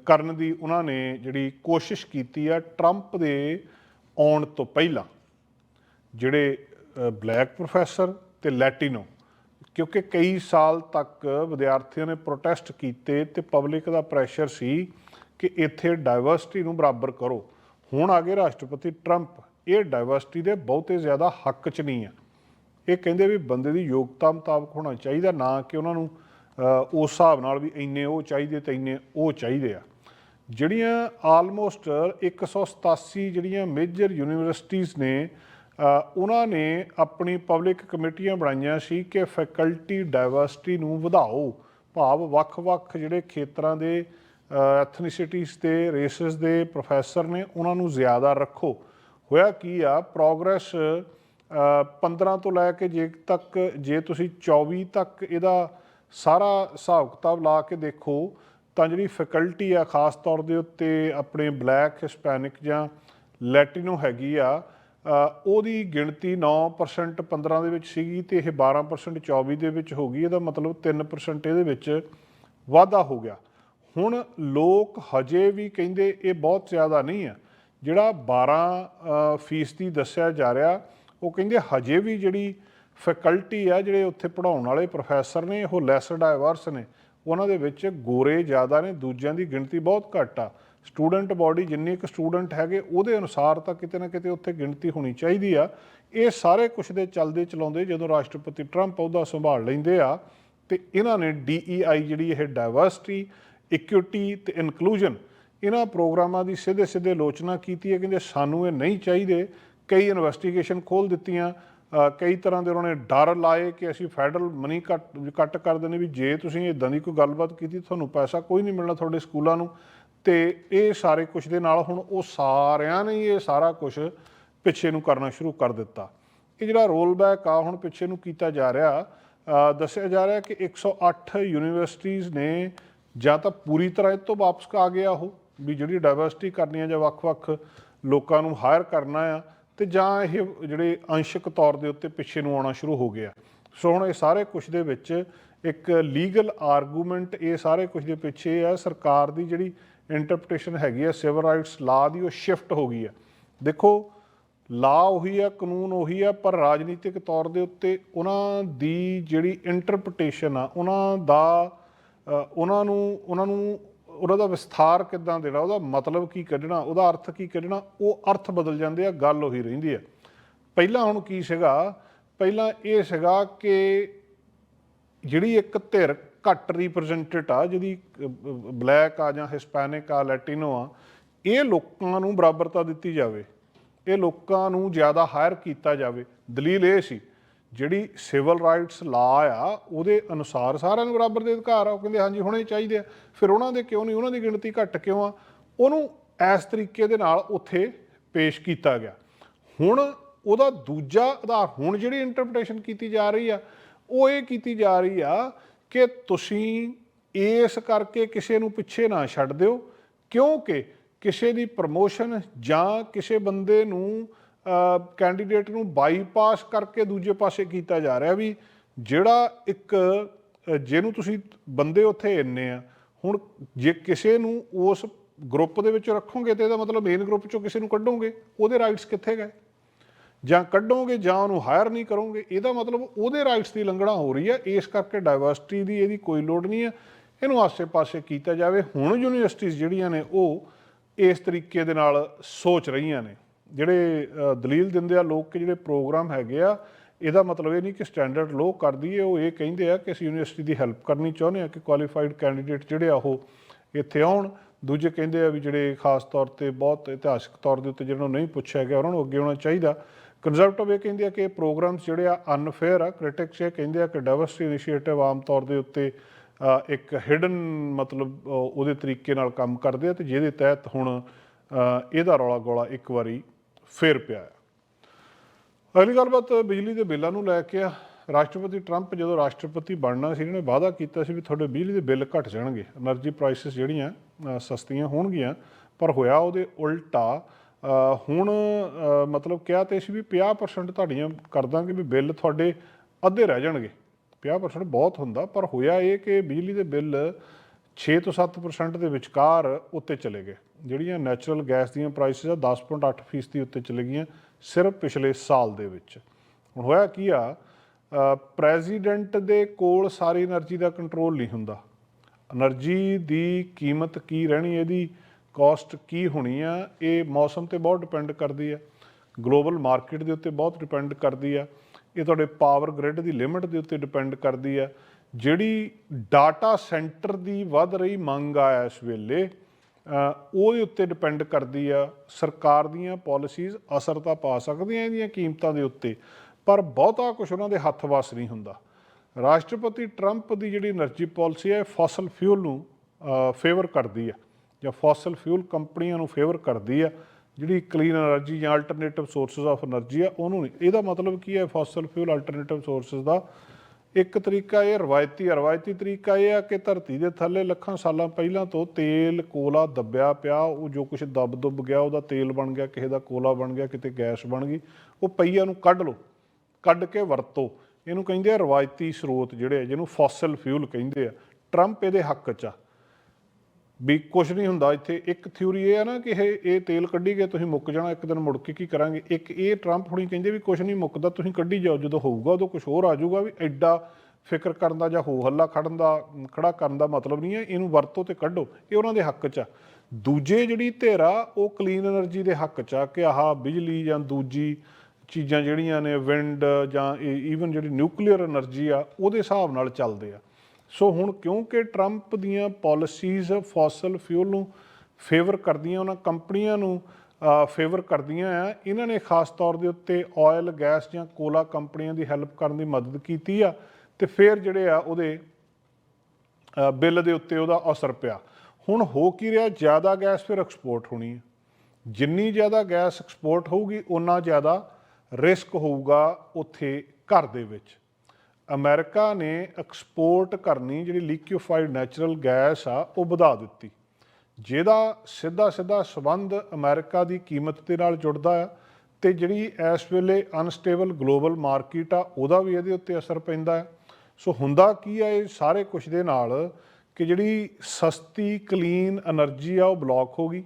ਕਰਨ ਦੀ ਉਹਨਾਂ ਨੇ ਜਿਹੜੀ ਕੋਸ਼ਿਸ਼ ਕੀਤੀ ਆ ਟਰੰਪ ਦੇ ਆਉਣ ਤੋਂ ਪਹਿਲਾਂ। ਜਿਹੜੇ ਬਲੈਕ ਪ੍ਰੋਫੈਸਰ ਤੇ ਲੈਟਿਨੋ ਕਿਉਂਕਿ ਕਈ ਸਾਲ ਤੱਕ ਵਿਦਿਆਰਥੀਆਂ ਨੇ ਪ੍ਰੋਟੈਸਟ ਕੀਤੇ ਤੇ ਪਬਲਿਕ ਦਾ ਪ੍ਰੈਸ਼ਰ ਸੀ ਕਿ ਇੱਥੇ ਡਾਈਵਰਸਿਟੀ ਨੂੰ ਬਰਾਬਰ ਕਰੋ। ਹੁਣ ਆ ਗਏ ਰਾਸ਼ਟਰਪਤੀ ਟਰੰਪ ਇਹ ਡਾਈਵਰਸਿਟੀ ਦੇ ਬਹੁਤੇ ਜ਼ਿਆਦਾ ਹੱਕ 'ਚ ਨਹੀਂ ਆ। ਇਹ ਕਹਿੰਦੇ ਵੀ ਬੰਦੇ ਦੀ ਯੋਗਤਾ ਮੁਤਾਬਕ ਹੋਣਾ ਚਾਹੀਦਾ, ਨਾ ਕਿ ਉਹਨਾਂ ਨੂੰ ਉਸ ਹਿਸਾਬ ਨਾਲ ਵੀ ਇੰਨੇ ਉਹ ਚਾਹੀਦੇ ਤੇ ਇੰਨੇ ਉਹ ਚਾਹੀਦੇ ਆ। ਜਿਹੜੀਆਂ ਆਲਮੋਸਟ 187 ਜਿਹੜੀਆਂ ਮੇਜਰ ਯੂਨੀਵਰਸਿਟੀਆਂ ਨੇ ਉਹਨਾਂ ਨੇ ਆਪਣੀ ਪਬਲਿਕ ਕਮੇਟੀਆਂ ਬਣਾਈਆਂ ਸੀ ਕਿ ਫੈਕਲਟੀ ਡਾਈਵਰਸਿਟੀ ਨੂੰ ਵਧਾਓ। ਭਾਵ ਵੱਖ-ਵੱਖ ਜਿਹੜੇ ਖੇਤਰਾਂ ਦੇ ਐਥਨੀਸਿਟੀਜ਼ ਤੇ ਰੇਸਸ ਦੇ ਪ੍ਰੋਫੈਸਰ ਨੇ ਉਹਨਾਂ ਨੂੰ ਜ਼ਿਆਦਾ ਰੱਖੋ। ਹੋਇਆ ਕੀ ਆ ਪ੍ਰੋਗਰੈਸ 15 ਤੋਂ ਲੈ ਕੇ ਜੇ ਤੱਕ, ਜੇ ਤੁਸੀਂ 24 ਤੱਕ ਇਹਦਾ ਸਾਰਾ ਹਿਸਾਬ ਕਿਤਾਬ ਲਾ ਕੇ ਦੇਖੋ, ਤਾਂ ਜਿਹੜੀ ਫੈਕਲਟੀ ਆ, ਖਾਸ ਤੌਰ ਦੇ ਉੱਤੇ ਆਪਣੇ ਬਲੈਕ, ਹਿਸਪੈਨਿਕ ਜਾਂ ਲੈਟਿਨੋ ਹੈਗੀ ਆ ਉਹਦੀ ਗਿਣਤੀ 9% 15 ਦੇ ਵਿੱਚ ਸੀਗੀ ਤੇ ਇਹ 12% 24 ਦੇ ਵਿੱਚ ਹੋ ਗਈ। ਇਹਦਾ ਮਤਲਬ 3% ਇਹਦੇ ਵਿੱਚ ਵਾਧਾ ਹੋ ਗਿਆ। ਹੁਣ ਲੋਕ ਹਜੇ ਵੀ ਕਹਿੰਦੇ ਇਹ ਬਹੁਤ ਜ਼ਿਆਦਾ ਨਹੀਂ ਆ ਜਿਹੜਾ 12 ਫੀਸਦੀ ਦੱਸਿਆ ਜਾ ਰਿਹਾ, ਉਹ ਕਹਿੰਦੇ ਹਜੇ ਵੀ ਜਿਹੜੀ ਫੈਕਲਟੀ ਆ, ਜਿਹੜੇ ਉੱਥੇ ਪੜਾਉਣ ਵਾਲੇ ਪ੍ਰੋਫੈਸਰ ਨੇ, ਉਹ ਲੈਸ ਡਾਈਵਰਸ ਨੇ, ਉਹਨਾਂ ਦੇ ਵਿੱਚ ਗੋਰੇ ਜ਼ਿਆਦਾ ਨੇ, ਦੂਜਿਆਂ ਦੀ ਗਿਣਤੀ ਬਹੁਤ ਘੱਟ ਆ। ਸਟੂਡੈਂਟ ਬਾਡੀ ਜਿੰਨੇ ਕੁ ਸਟੂਡੈਂਟ ਹੈਗੇ, ਉਹਦੇ ਅਨੁਸਾਰ ਤਾਂ ਕਿਤੇ ਨਾ ਕਿਤੇ ਉੱਥੇ ਗਿਣਤੀ ਹੋਣੀ ਚਾਹੀਦੀ ਆ। ਇਹ ਸਾਰੇ ਕੁਝ ਦੇ ਚੱਲਦੇ ਚਲਾਉਂਦੇ ਜਦੋਂ ਰਾਸ਼ਟਰਪਤੀ ਟਰੰਪ ਉਹਦਾ ਸੰਭਾਲ ਲੈਂਦੇ ਆ, ਤੇ ਇਹਨਾਂ ਨੇ DEI ਜਿਹੜੀ ਇਹ ਡਾਈਵਰਸਿਟੀ ਇਕੁਇਟੀ ਤੇ ਇਨਕਲੂਜਨ, ਇਹਨਾਂ ਪ੍ਰੋਗਰਾਮਾਂ ਦੀ ਸਿੱਧੇ ਸਿੱਧੇ ਆਲੋਚਨਾ ਕੀਤੀ ਹੈ। ਕਹਿੰਦੇ ਸਾਨੂੰ ਇਹ ਨਹੀਂ ਚਾਹੀਦੇ। ਕਈ ਇਨਵੈਸਟੀਗੇਸ਼ਨ ਖੋਲ ਦਿੱਤੀਆਂ। ਕਈ ਤਰ੍ਹਾਂ ਦੇ ਉਹਨਾਂ ਨੇ ਡਰ ਲਾਏ ਕਿ ਅਸੀਂ ਫੈਡਰਲ ਮਨੀ ਕੱਟ ਕੱਟ ਕਰ ਦੇਣੇ ਵੀ ਜੇ ਤੁਸੀਂ ਇਦਾਂ ਦੀ ਕੋਈ ਗੱਲਬਾਤ ਕੀਤੀ, ਤੁਹਾਨੂੰ ਪੈਸਾ ਕੋਈ ਨਹੀਂ ਮਿਲਣਾ ਤੁਹਾਡੇ ਸਕੂਲਾਂ ਨੂੰ। ਤੇ ਇਹ ਸਾਰੇ ਕੁਝ ਦੇ ਨਾਲ ਹੁਣ ਉਹ ਸਾਰਿਆਂ ਨੇ ਹੀ ਇਹ ਸਾਰਾ ਕੁਝ ਪਿੱਛੇ ਨੂੰ ਕਰਨਾ ਸ਼ੁਰੂ ਕਰ ਦਿੱਤਾ। ਇਹ ਜਿਹੜਾ ਰੋਲ ਬੈਕ ਆ, ਹੁਣ ਪਿੱਛੇ ਨੂੰ ਕੀਤਾ ਜਾ ਰਿਹਾ ਦੱਸਿਆ ਜਾ ਰਿਹਾ ਕਿ 108 ਯੂਨੀਵਰਸਿਟੀਆਂ ਨੇ ਜਾਂ ਤਾਂ ਪੂਰੀ ਤਰ੍ਹਾਂ ਇਹ ਤੋਂ ਵਾਪਸ ਆ ਗਿਆ ਉਹ, ਵੀ ਜਿਹੜੀ ਡਾਇਵਰਸਿਟੀ ਕਰਨੀ ਆ ਜਾਂ ਵੱਖ-ਵੱਖ ਲੋਕਾਂ ਨੂੰ ਹਾਇਰ ਕਰਨਾ ਆ, ਤੇ ਜਾਂ ਇਹ ਜਿਹੜੇ ਅੰਸ਼ਕ ਤੌਰ ਦੇ ਉੱਤੇ ਪਿੱਛੇ ਨੂੰ ਆਉਣਾ ਸ਼ੁਰੂ ਹੋ ਗਿਆ। ਸੋ ਹੁਣ ਇਹ ਸਾਰੇ ਕੁਝ ਦੇ ਵਿੱਚ ਇੱਕ ਲੀਗਲ ਆਰਗੂਮੈਂਟ ਇਹ ਸਾਰੇ ਕੁਝ ਦੇ ਪਿੱਛੇ ਆ, ਸਰਕਾਰ ਦੀ ਜਿਹੜੀ ਇੰਟਰਪ੍ਰੀਟੇਸ਼ਨ ਹੈਗੀ ਹੈ ਸਿਵਲ ਰਾਈਟਸ ਲਾ ਦੀ ਉਹ ਸ਼ਿਫਟ ਹੋ ਗਈ ਆ। ਦੇਖੋ ਲਾ ਉਹੀ ਆ, ਕਾਨੂੰਨ ਉਹੀ ਆ, ਪਰ ਰਾਜਨੀਤਿਕ ਤੌਰ ਦੇ ਉੱਤੇ ਉਹਨਾਂ ਦੀ ਜਿਹੜੀ ਇੰਟਰਪ੍ਰੀਟੇਸ਼ਨ ਆ, ਉਹਨਾਂ ਦਾ ਉਹਨਾਂ ਨੂੰ ਉਹਨਾਂ ਨੂੰ, ਉਹਨਾਂ ਦਾ ਵਿਸਥਾਰ ਕਿੱਦਾਂ ਦੇਣਾ, ਉਹਦਾ ਮਤਲਬ ਕੀ ਕੱਢਣਾ, ਉਹਦਾ ਅਰਥ ਕੀ ਕੱਢਣਾ, ਉਹ ਅਰਥ ਬਦਲ ਜਾਂਦੇ ਆ, ਗੱਲ ਉਹੀ ਰਹਿੰਦੀ ਆ। ਪਹਿਲਾਂ ਹੁਣ ਕੀ ਸੀਗਾ? ਪਹਿਲਾਂ ਇਹ ਸੀਗਾ ਕਿ ਜਿਹੜੀ ਇੱਕ ਧਿਰ ਘੱਟ ਰਿਪਰੈਜ਼ੈਂਟੇਟ ਆ, ਜਿਹਦੀ ਬਲੈਕ ਆ ਜਾਂ ਹਿਸਪੈਨਿਕ ਆ ਲੈਟਿਨੋ ਆ, ਇਹ ਲੋਕਾਂ ਨੂੰ ਬਰਾਬਰਤਾ ਦਿੱਤੀ ਜਾਵੇ। ਇਹ ਲੋਕਾਂ ਨੂੰ ਜ਼ਿਆਦਾ ਹਾਇਰ ਕੀਤਾ ਜਾਵੇ। ਦਲੀਲ ਇਹ ਸੀ, ਜਿਹੜੀ ਸਿਵਲ ਰਾਈਟਸ ਲਾ ਆ, ਉਹਦੇ ਅਨੁਸਾਰ ਸਾਰਿਆਂ ਨੂੰ ਬਰਾਬਰ ਦੇ ਅਧਿਕਾਰ ਆ। ਉਹ ਕਹਿੰਦੇ, ਹਾਂਜੀ, ਹੋਣੇ ਚਾਹੀਦੇ ਆ। ਫਿਰ ਉਹਨਾਂ ਦੇ ਕਿਉਂ ਨਹੀਂ, ਉਹਨਾਂ ਦੀ ਗਿਣਤੀ ਘੱਟ ਕਿਉਂ ਆ? ਉਹਨੂੰ ਇਸ ਤਰੀਕੇ ਦੇ ਨਾਲ ਉੱਥੇ ਪੇਸ਼ ਕੀਤਾ ਗਿਆ। ਹੁਣ ਉਹਦਾ ਦੂਜਾ ਆਧਾਰ, ਹੁਣ ਜਿਹੜੀ ਇੰਟਰਪ੍ਰੀਟੇਸ਼ਨ ਕੀਤੀ ਜਾ ਰਹੀ ਆ, ਉਹ ਇਹ ਕੀਤੀ ਜਾ ਰਹੀ ਆ ਕਿ ਤੁਸੀਂ ਇਸ ਕਰਕੇ ਕਿਸੇ ਨੂੰ ਪਿੱਛੇ ਨਾ ਛੱਡ ਦਿਓ, ਕਿਉਂਕਿ ਕਿਸੇ ਦੀ ਪ੍ਰਮੋਸ਼ਨ ਜਾਂ ਕਿਸੇ ਬੰਦੇ ਨੂੰ ਕੈਂਡੀਡੇਟ ਨੂੰ ਬਾਈਪਾਸ ਕਰਕੇ ਦੂਜੇ ਪਾਸੇ ਕੀਤਾ ਜਾ ਰਿਹਾ ਵੀ ਜਿਹੜਾ ਇੱਕ ਜਿਹਨੂੰ ਤੁਸੀਂ ਬੰਦੇ ਉੱਥੇ ਇੰਨੇ ਆ, ਹੁਣ ਜੇ ਕਿਸੇ ਨੂੰ ਉਸ ਗਰੁੱਪ ਦੇ ਵਿੱਚ ਰੱਖੋਗੇ ਤੇ ਇਹਦਾ ਮਤਲਬ ਮੇਨ ਗਰੁੱਪ ਚੋਂ ਕਿਸੇ ਨੂੰ ਕੱਢੋਗੇ, ਉਹਦੇ ਰਾਈਟਸ ਕਿੱਥੇ ਗਏ? ਜਾਂ ਕੱਢੋਗੇ ਜਾਂ ਉਹਨੂੰ ਹਾਇਰ ਨਹੀਂ ਕਰੋਗੇ, ਇਹਦਾ ਮਤਲਬ ਉਹਦੇ ਰਾਈਟਸ ਦੀ ਲੰਘਣਾ ਹੋ ਰਹੀ ਹੈ, ਇਸ ਕਰਕੇ ਡਾਈਵਰਸਿਟੀ ਦੀ ਇਹਦੀ ਕੋਈ ਲੋੜ ਨਹੀਂ ਹੈ। ਇਹਨੂੰ ਆਸੇ-ਪਾਸੇ ਕੀਤਾ ਜਾਵੇ। ਹੁਣ ਯੂਨੀਵਰਸਿਟੀਆਂ ਜਿਹੜੀਆਂ ਨੇ ਉਹ ਇਸ ਤਰੀਕੇ ਦੇ ਨਾਲ ਸੋਚ ਰਹੀਆਂ ਨੇ। ਜਿਹੜੇ ਦਲੀਲ ਦਿੰਦੇ ਆ ਲੋਕ ਕਿ ਜਿਹੜੇ ਪ੍ਰੋਗਰਾਮ ਹੈਗੇ ਆ, ਇਹਦਾ ਮਤਲਬ ਇਹ ਨਹੀਂ ਕਿ ਸਟੈਂਡਰਡ ਲੋ ਕਰ ਦਈਏ। ਉਹ ਇਹ ਕਹਿੰਦੇ ਆ ਕਿ ਅਸੀਂ ਯੂਨੀਵਰਸਿਟੀ ਦੀ ਹੈਲਪ ਕਰਨੀ ਚਾਹੁੰਦੇ ਆ ਕਿ ਕੁਆਲੀਫਾਈਡ ਕੈਂਡੀਡੇਟ ਜਿਹੜੇ ਆ ਉਹ ਇੱਥੇ ਆਉਣ। ਦੂਜੇ ਕਹਿੰਦੇ ਆ ਵੀ ਜਿਹੜੇ ਖਾਸ ਤੌਰ ਤੇ ਬਹੁਤ ਇਤਿਹਾਸਿਕ ਤੌਰ ਦੇ ਉੱਤੇ ਜਿਹਨਾਂ ਨੂੰ ਨਹੀਂ ਪੁੱਛਿਆ ਗਿਆ, ਉਹਨਾਂ ਨੂੰ ਅੱਗੇ ਆਉਣਾ ਚਾਹੀਦਾ। ਕੰਜ਼ਰਵੇਟਿਵ ਇਹ ਕਹਿੰਦੇ ਆ ਕਿ ਪ੍ਰੋਗਰਾਮਸ ਜਿਹੜੇ ਆ ਅਨਫੇਅਰ ਆ। ਕ੍ਰਿਟਿਕਸ ਇਹ ਕਹਿੰਦੇ ਆ ਕਿ ਡਾਇਵਰਸਿਟੀ ਇਨੀਸ਼ੀਏਟਿਵ ਆਮ ਤੌਰ ਦੇ ਉੱਤੇ ਇੱਕ ਹਿਡਨ ਮਤਲਬ ਉਹਦੇ ਤਰੀਕੇ ਨਾਲ ਕੰਮ ਕਰਦੇ ਆ ਤੇ ਜਿਹਦੇ ਤਹਿਤ ਹੁਣ ਇਹਦਾ ਰੌਲਾ ਗੋਲਾ ਇੱਕ ਵਾਰੀ ਫੇਰ ਪਿਆ ਹੈ ਅਗਲੀ ਗੱਲਬਾਤ ਬਿਜਲੀ ਦੇ ਬਿੱਲਾਂ ਨੂੰ ਲੈ ਕੇ ਆ। ਰਾਸ਼ਟਰਪਤੀ ਟਰੰਪ ਜਦੋਂ ਰਾਸ਼ਟਰਪਤੀ ਬਣਨਾ ਸੀ, ਇਹਨੇ ਵਾਅਦਾ ਕੀਤਾ ਸੀ ਵੀ ਤੁਹਾਡੇ ਬਿਜਲੀ ਦੇ ਬਿੱਲ ਘਟ ਜਾਣਗੇ। એનર્ਜੀ ਪ੍ਰਾਈਸਸ ਜਿਹੜੀਆਂ ਸਸਤੀਆਂ ਹੋਣਗੀਆਂ, ਪਰ ਹੋਇਆ ਉਹਦੇ ਉਲਟਾ ਹੁਣ ਮਤਲਬ ਕਿਹਾ ਤੇ ਸੀ ਵੀ 50% ਤੁਹਾਡੀਆਂ ਕਰ ਦਾਂਗੇ ਵੀ ਬਿੱਲ ਤੁਹਾਡੇ ਅੱਧੇ ਰਹਿ ਜਾਣਗੇ। 50% ਬਹੁਤ ਹੁੰਦਾ, ਪਰ ਹੋਇਆ ਇਹ ਕਿ ਬਿਜਲੀ ਦੇ ਬਿੱਲ 6 ਤੋਂ 7% ਦੇ ਵਿਚਕਾਰ ਉੱਤੇ ਚਲੇ ਗਏ। ਜਿਹੜੀਆਂ ਨੈਚੁਰਲ ਗੈਸ ਦੀਆਂ ਪ੍ਰਾਈਸਸ ਆ 10.8% ਦੀ ਉੱਤੇ ਚਲੇ ਗਈਆਂ ਸਿਰਫ ਪਿਛਲੇ ਸਾਲ ਦੇ ਵਿੱਚ। ਹੁਣ ਹੋਇਆ ਕੀ ਆ ਪ੍ਰੈਜ਼ੀਡੈਂਟ ਦੇ ਕੋਲ ਸਾਰੀ એનર્ਜੀ ਦਾ ਕੰਟਰੋਲ ਨਹੀਂ ਹੁੰਦਾ। એનર્ਜੀ ਦੀ ਕੀਮਤ ਕੀ ਰਹਿਣੀ, ਇਹਦੀ ਕਾਸਟ ਕੀ ਹੋਣੀ ਆ, ਇਹ ਮੌਸਮ ਤੇ ਬਹੁਤ ਡਿਪੈਂਡ ਕਰਦੀ ਆ। ਗਲੋਬਲ ਮਾਰਕੀਟ ਦੇ ਉੱਤੇ ਬਹੁਤ ਡਿਪੈਂਡ ਕਰਦੀ ਆ। ਇਹ ਤੁਹਾਡੇ ਪਾਵਰ ਗ੍ਰਿਡ ਦੀ ਲਿਮਿਟ ਦੇ ਉੱਤੇ ਡਿਪੈਂਡ ਕਰਦੀ ਆ। ਜਿਹੜੀ ਡਾਟਾ ਸੈਂਟਰ ਦੀ ਵੱਧ ਰਹੀ ਮੰਗ ਆ ਇਸ ਵੇਲੇ ਉਹਦੇ ਉੱਤੇ ਡਿਪੈਂਡ ਕਰਦੀ ਆ। ਸਰਕਾਰ ਦੀਆਂ ਪਾਲਿਸੀਜ਼ ਅਸਰ ਤਾਂ ਪਾ ਸਕਦੀਆਂ ਇਹਦੀਆਂ ਕੀਮਤਾਂ ਦੇ ਉੱਤੇ, ਪਰ ਬਹੁਤਾ ਕੁਝ ਉਹਨਾਂ ਦੇ ਹੱਥ ਵਾਸ ਨਹੀਂ ਹੁੰਦਾ। ਰਾਸ਼ਟਰਪਤੀ ਟਰੰਪ ਦੀ ਜਿਹੜੀ એનર્ਜੀ ਪਾਲਿਸੀ ਹੈ ਫਸਲ ਫਿਊਲ ਨੂੰ ਫੇਵਰ ਕਰਦੀ ਆ। ਜਾਂ ਫੋਸਲ ਫਿਊਲ ਕੰਪਨੀਆਂ ਨੂੰ ਫੇਵਰ ਕਰਦੀ ਆ, ਜਿਹੜੀ ਕਲੀਨ એનર્ਜੀ ਜਾਂ ਅਲਟਰਨੇਟਿਵ ਸੋਰਸਸ ਆਫ એનર્ਜੀ ਆ, ਉਹਨੂੰ ਨਹੀਂ। ਇਹਦਾ ਮਤਲਬ ਕੀ ਹੈ ਫੋਸਲ ਫਿਊਲ ਅਲਟਰਨੇਟਿਵ ਸੋਰਸਸ ਦਾ ਇੱਕ ਤਰੀਕਾ ਇਹ, ਰਵਾਇਤੀ ਰਵਾਇਤੀ ਤਰੀਕਾ ਇਹ ਆ ਕਿ ਧਰਤੀ ਦੇ ਥੱਲੇ ਲੱਖਾਂ ਸਾਲਾਂ ਪਹਿਲਾਂ ਤੋਂ ਤੇਲ, ਕੋਲਾ ਦੱਬਿਆ ਪਿਆ, ਉਹ ਜੋ ਕੁਝ ਦੱਬ ਦੁੱਬ ਗਿਆ, ਉਹਦਾ ਤੇਲ ਬਣ ਗਿਆ, ਕਿਸੇ ਦਾ ਕੋਲਾ ਬਣ ਗਿਆ, ਕਿਤੇ ਗੈਸ ਬਣ ਗਈ, ਉਹ ਪਈਆ ਨੂੰ ਕੱਢ ਲਓ, ਕੱਢ ਕੇ ਵਰਤੋ। ਇਹਨੂੰ ਕਹਿੰਦੇ ਆ ਰਵਾਇਤੀ ਸਰੋਤ ਜਿਹੜੇ ਜਿਹਨੂੰ ਫੋਸਲ ਫਿਊਲ ਕਹਿੰਦੇ ਆ। ਟਰੰਪ ਇਹਦੇ ਹੱਕ 'ਚ ਆ। ਵੀ ਕੁਝ ਨਹੀਂ ਹੁੰਦਾ ਇੱਥੇ। ਇੱਕ ਥਿਊਰੀ ਇਹ ਆ ਨਾ ਕਿ ਇਹ ਇਹ ਤੇਲ ਕੱਢੀ ਗਏ, ਤੁਸੀਂ ਮੁੱਕ ਜਾਣਾ, ਇੱਕ ਦਿਨ ਮੁੜ ਕੇ ਕੀ ਕਰਾਂਗੇ? ਇੱਕ ਇਹ ਟਰੰਪ ਹੁਣੀ ਕਹਿੰਦੇ ਵੀ ਕੁਝ ਨਹੀਂ ਮੁੱਕਦਾ, ਤੁਸੀਂ ਕੱਢੀ ਜਾਓ, ਜਦੋਂ ਹੋਊਗਾ ਉਦੋਂ ਕੁਝ ਹੋਰ ਆ ਜਾਊਗਾ ਵੀ ਐਡਾ ਫਿਕਰ ਕਰਨ ਦਾ ਜਾਂ ਹੋ ਹੱਲਾ ਖੜਨ ਦਾ, ਖੜਾ ਕਰਨ ਦਾ ਮਤਲਬ ਨਹੀਂ ਹੈ, ਇਹਨੂੰ ਵਰਤੋ ਤੇ ਕੱਢੋ, ਇਹ ਉਹਨਾਂ ਦੇ ਹੱਕ 'ਚ ਆ। ਦੂਜੇ ਜਿਹੜੀ ਧੇਰਾ ਉਹ ਕਲੀਨ એનર્ਜੀ ਦੇ ਹੱਕ 'ਚ ਆ ਕਿ ਆਹ ਬਿਜਲੀ ਜਾਂ ਦੂਜੀ ਚੀਜ਼ਾਂ ਜਿਹੜੀਆਂ ਨੇ ਵਿੰਡ ਜਾਂ ਈਵਨ ਜਿਹੜੀ ਨਿਊਕਲੀਅਰ એનર્ਜੀ ਆ, ਉਹਦੇ ਹਿਸਾਬ ਨਾਲ ਚੱਲਦੇ ਆ। ਸੋ ਹੁਣ ਕਿਉਂਕਿ ਟਰੰਪ ਦੀਆਂ ਪਾਲਿਸੀਜ਼ ਫੋਸਲ ਫਿਊਲ ਨੂੰ ਫੇਵਰ ਕਰਦੀਆਂ, ਉਹਨਾਂ ਕੰਪਨੀਆਂ ਨੂੰ ਫੇਵਰ ਕਰਦੀਆਂ ਆ, ਇਹਨਾਂ ਨੇ ਖਾਸ ਤੌਰ ਦੇ ਉੱਤੇ ਆਇਲ ਗੈਸ ਜਾਂ ਕੋਲਾ ਕੰਪਨੀਆਂ ਦੀ ਹੈਲਪ ਕਰਨ ਦੀ ਮਦਦ ਕੀਤੀ ਆ ਤੇ ਫਿਰ ਜਿਹੜੇ ਆ ਉਹਦੇ ਬਿੱਲ ਦੇ ਉੱਤੇ ਉਹਦਾ ਅਸਰ ਪਿਆ। ਹੁਣ ਹੋ ਕੀ ਰਿਹਾ? ਜ਼ਿਆਦਾ ਗੈਸ ਫਿਰ ਐਕਸਪੋਰਟ ਹੋਣੀ ਹੈ ਜਿੰਨੀ ਜ਼ਿਆਦਾ ਗੈਸ ਐਕਸਪੋਰਟ ਹੋਊਗੀ ਉਨਾ ਜ਼ਿਆਦਾ ਰਿਸਕ ਹੋਊਗਾ ਉੱਥੇ ਘਰ ਦੇ ਵਿੱਚ। ਅਮਰੀਕਾ ਨੇ ਐਕਸਪੋਰਟ ਕਰਨੀ ਜਿਹੜੀ ਲਿਕਿਓਫਾਈਡ ਨੈਚੁਰਲ ਗੈਸ ਆ, ਉਹ ਵਧਾ ਦਿੱਤੀ। ਜਿਹਦਾ ਸਿੱਧਾ ਸਿੱਧਾ ਸਬੰਧ ਅਮਰੀਕਾ ਦੀ ਕੀਮਤ ਦੇ ਨਾਲ ਜੁੜਦਾ ਆ ਤੇ ਜਿਹੜੀ ਇਸ ਵੇਲੇ ਅਨਸਟੇਬਲ ਗਲੋਬਲ ਮਾਰਕੀਟ ਆ, ਉਹਦਾ ਵੀ ਇਹਦੇ ਉੱਤੇ ਅਸਰ ਪੈਂਦਾ ਹੈ ਸੋ ਹੁੰਦਾ ਕੀ ਆ, ਇਹ ਸਾਰੇ ਕੁਝ ਦੇ ਨਾਲ ਕਿ ਜਿਹੜੀ ਸਸਤੀ ਕਲੀਨ એનર્ਜੀ ਆ, ਉਹ ਬਲੌਕ ਹੋ ਗਈ।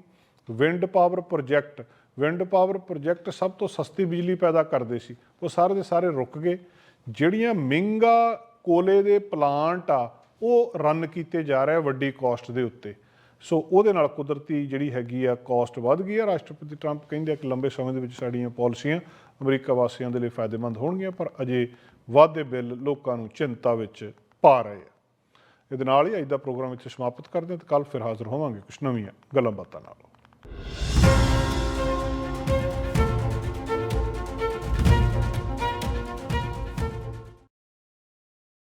Wind power project wind power project ਸਭ ਤੋਂ ਸਸਤੀ ਬਿਜਲੀ ਪੈਦਾ ਕਰਦੇ ਸੀ। ਉਹ ਸਾਰੇ ਦੇ ਸਾਰੇ ਰੁਕ ਗਏ। ਜਿਹੜੀਆਂ ਮਹਿੰਗਾ ਕੋਲੇ ਦੇ ਪਲਾਂਟ ਆ, ਉਹ ਰਨ ਕੀਤੇ ਜਾ ਰਹੇ ਆ ਵੱਡੀ ਕਾਸਟ ਦੇ ਉੱਤੇ। ਸੋ ਉਹਦੇ ਨਾਲ ਕੁਦਰਤੀ ਜਿਹੜੀ ਹੈਗੀ ਆ ਕਾਸਟ ਵੱਧ ਗਈ ਆ। ਰਾਸ਼ਟਰਪਤੀ ਟਰੰਪ ਕਹਿੰਦੇ ਆ ਕਿ ਲੰਬੇ ਸਮੇਂ ਦੇ ਵਿੱਚ ਸਾਡੀਆਂ ਪਾਲਿਸੀਆਂ ਅਮਰੀਕਾ ਵਾਸੀਆਂ ਦੇ ਲਈ ਫਾਇਦੇਮੰਦ ਹੋਣਗੀਆਂ, ਪਰ ਅਜੇ ਵਾਧੇ ਬਿੱਲ ਲੋਕਾਂ ਨੂੰ ਚਿੰਤਾ ਵਿੱਚ ਪਾ ਰਹੇ ਆ। ਇਹਦੇ ਨਾਲ ਹੀ ਅੱਜ ਦਾ ਪ੍ਰੋਗਰਾਮ ਇੱਥੇ ਸਮਾਪਤ ਕਰਦੇ ਹਾਂ ਤੇ ਕੱਲ ਫਿਰ ਹਾਜ਼ਰ ਹੋਵਾਂਗੇ ਕੁਝ ਨਵੀਆਂ ਗੱਲਾਂ ਬਾਤਾਂ ਨਾਲ।